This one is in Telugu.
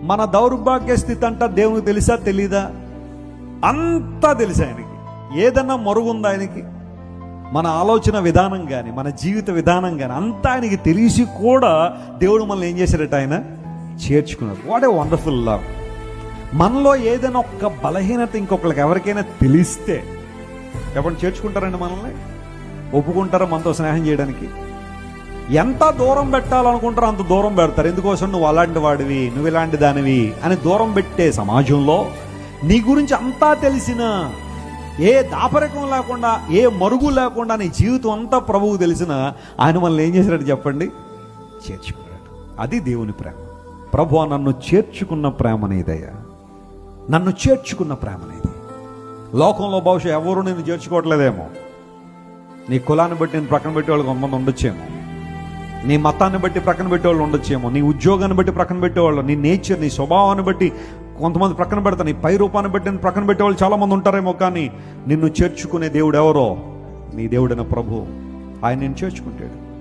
మన దౌర్భాగ్య స్థితి అంట దేవునికి తెలుసా తెలీదా? అంతా తెలుసు ఆయనకి. ఏదన్నా మరుగుందా ఆయనకి? మన ఆలోచన విధానం కానీ మన జీవిత విధానం కానీ అంతా ఆయనకి తెలిసి కూడా దేవుడు మనల్ని ఏం చేశాడట ఆయన? చేర్చుకున్నాడు వాట్ ఏ వండర్ఫుల్ లవ్ మనలో ఏదైనా ఒక్క బలహీనత ఇంకొకరికి ఎవరికైనా తెలిస్తే ఎవరిని చేర్చుకుంటారండి మనల్ని? ఒప్పుకుంటారా మనతో స్నేహం చేయడానికి? ఎంత దూరం పెట్టాలనుకుంటారో అంత దూరం పెడతారు. ఎందుకోసం నువ్వు అలాంటి వాడివి నువ్వు ఇలాంటి దానివి అని దూరం పెట్టే సమాజంలో నీ గురించి అంతా తెలిసిన ఏ దాపరికం లేకుండా ఏ మరుగు లేకుండా నీ జీవితం అంతా ప్రభువు తెలిసిన ఆయన మనల్ని ఏం చేశాడు చెప్పండి. చేర్చుకున్నాడు. అది దేవుని ప్రేమ. ప్రభు నన్ను చేర్చుకున్న ప్రేమ నీదయ్యా నన్ను చేర్చుకున్న ప్రేమ నీది లోకంలో బహుశా ఎవరు నేను చేర్చుకోవట్లేదేమో. నీ కులాన్ని బట్టి నేను ప్రక్కన పెట్టే వాళ్ళకి కొంతమంది ఉండొచ్చేమో. నీ మతాన్ని బట్టి ప్రక్కన పెట్టేవాళ్ళు ఉండొచ్చేమో నీ ఉద్యోగాన్ని బట్టి ప్రక్కన పెట్టేవాళ్ళు నీ నేచర్ నీ స్వభావాన్ని బట్టి కొంతమంది ప్రక్కన పెడతా నీ పై రూపాన్ని బట్టి నేను ప్రక్కన పెట్టేవాళ్ళు చాలా మంది ఉంటారేమో కానీ నిన్ను చేర్చుకునే దేవుడు ఎవరో? నీ దేవుడైన ప్రభు. ఆయన నేను చేర్చుకుంటాడు.